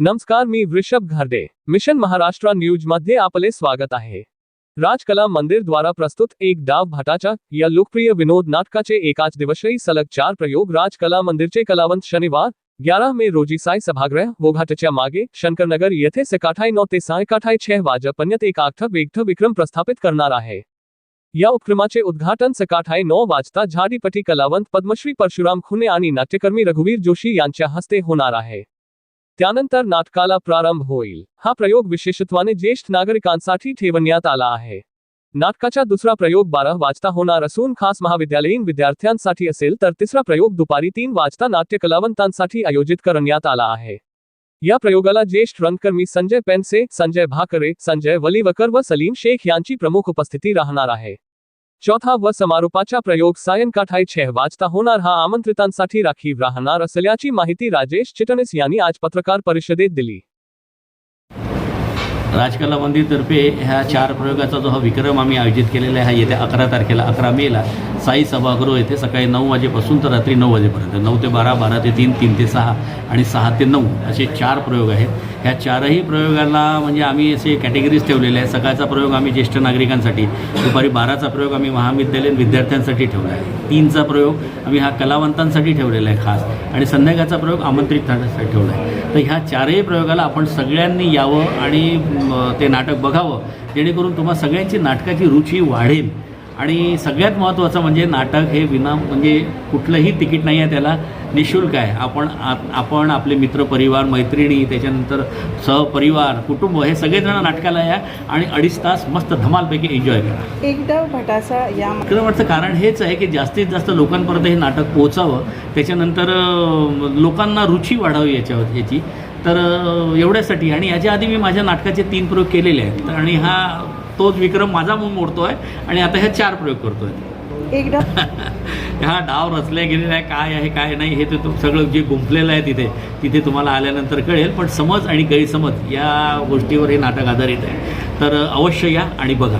नमस्कार, मी वृषभ घारडे. Mission Maharashtra news मध्ये आपले स्वागत आहे. राजकला मंदिर द्वारा प्रस्तुत एक डाव भटाच्या या लोकप्रिय विनोद नाटकाचे एकाच दिवशी सलग चार प्रयोग राजकला मंदिरचे कलावंत शनिवार, ग्यारह मे रोजी साय सभागृह, वोघाटच्या मागे, शंकरनगर येथे सकाठाई नौ ते सायकाठाई छह वाजेपर्यंत एक आठ वेगठ विक्रम प्रस्थापित करणार आहे. या उपक्रमाचे उद्घाटन सकाठाई नऊ वाजता झाडीपटी कलावंत पद्मश्री परशुराम खुने आणि नाट्यकर्मी रघुवीर जोशी यांच्या हस्ते होणार आहे. त्यानंतर नाटकाला प्रारंभ होईल. हा प्रयोग विशेषत्वाने ज्येष्ठ नागरिकांसाठी ठेवण्यात आला आहे. नाटकाचा दुसरा प्रयोग बारा वाजता होणार असून खास महाविद्यालयीन विद्यार्थ्यांसाठी असेल तर तिसरा प्रयोग दुपारी तीन वाजता नाट्य कलावंतांसाठी आयोजित करण्यात आला आहे. या प्रयोगाला ज्येष्ठ रंगकर्मी संजय पेनसे संजय भाकरे संजय वलीवकर व सलीम शेख यांची प्रमुख उपस्थिती राहणार आहे. चौथा व समारोपाचा प्रयोग सायंकाळी छह वाजता होणार हा आमंत्रितांसाठी राखीव राहणार असल्याची माहिती राजेश चिटणीस यांनी आज पत्रकार परिषदेत दिली. राजकला मंदिरतर्फे ह्या चार प्रयोगाचा जो हा विक्रम आम्ही आयोजित केलेला आहे हा येत्या अकरा तारखेला अकरा मेला साई सभागृह येथे सकाळी नऊ वाजेपासून तर रात्री नऊ वाजेपर्यंत. नऊ ते बारा बारा ते तीन तीन ते सहा आणि सहा ते नऊ असे चार प्रयोग आहेत. ह्या चारही प्रयोगाला म्हणजे आम्ही असे कॅटेगरीज ठेवलेले आहे सकाळचा प्रयोग आम्ही ज्येष्ठ नागरिकांसाठी दुपारी बाराचा प्रयोग आम्ही महाविद्यालयीन विद्यार्थ्यांसाठी ठेवला आहे. तीनचा प्रयोग आम्ही हा कलावंतांसाठी ठेवलेला आहे खास. आणि संध्याकाळचा प्रयोग आमंत्रित करण्यासाठी ठेवला आहे. तर ह्या चारही प्रयोगाला आपण सगळ्यांनी यावं आणि ते नाटक बघावं जेणेकरून तुम्हा सगळ्यांची नाटकाची रुची वाढेल. आणि सगळ्यात महत्त्वाचं म्हणजे नाटक हे विना म्हणजे कुठलंही तिकीट नाही आहे त्याला. निशुल्क आहे. आपण आप- आपण आपले मित्रपरिवार मैत्रिणी त्याच्यानंतर सहपरिवार कुटुंब हे सगळेजण नाटकाला या आणि अडीच तास मस्त धमालपैकी एन्जॉय करा. एकदा भटाचा या विक्रमाचं कारण हेच आहे की जास्तीत जास्त लोकांपर्यंत हे नाटक पोहोचावं. त्याच्यानंतर लोकांना रुची वाढावी याच्यावर याची. तर एवढ्यासाठी. आणि याच्या आधी मी माझ्या नाटकाचे तीन प्रयोग केलेले आहेत. तर आणि हा तोच विक्रम माझा म्हणून मोडतो आहे आणि आता ह्या चार प्रयोग करतो आहे एकदा? हा डाव रचल्या गेलेला आहे काय आहे काय नाही हे ते तो सगळं जे गुंफलेलं आहे तिथे तिथे तुम्हाला आल्यानंतर कळेल पण समज आणि गैरसमज या गोष्टीवर हे नाटक आधारित आहे. तर अवश्य या आणि बघा.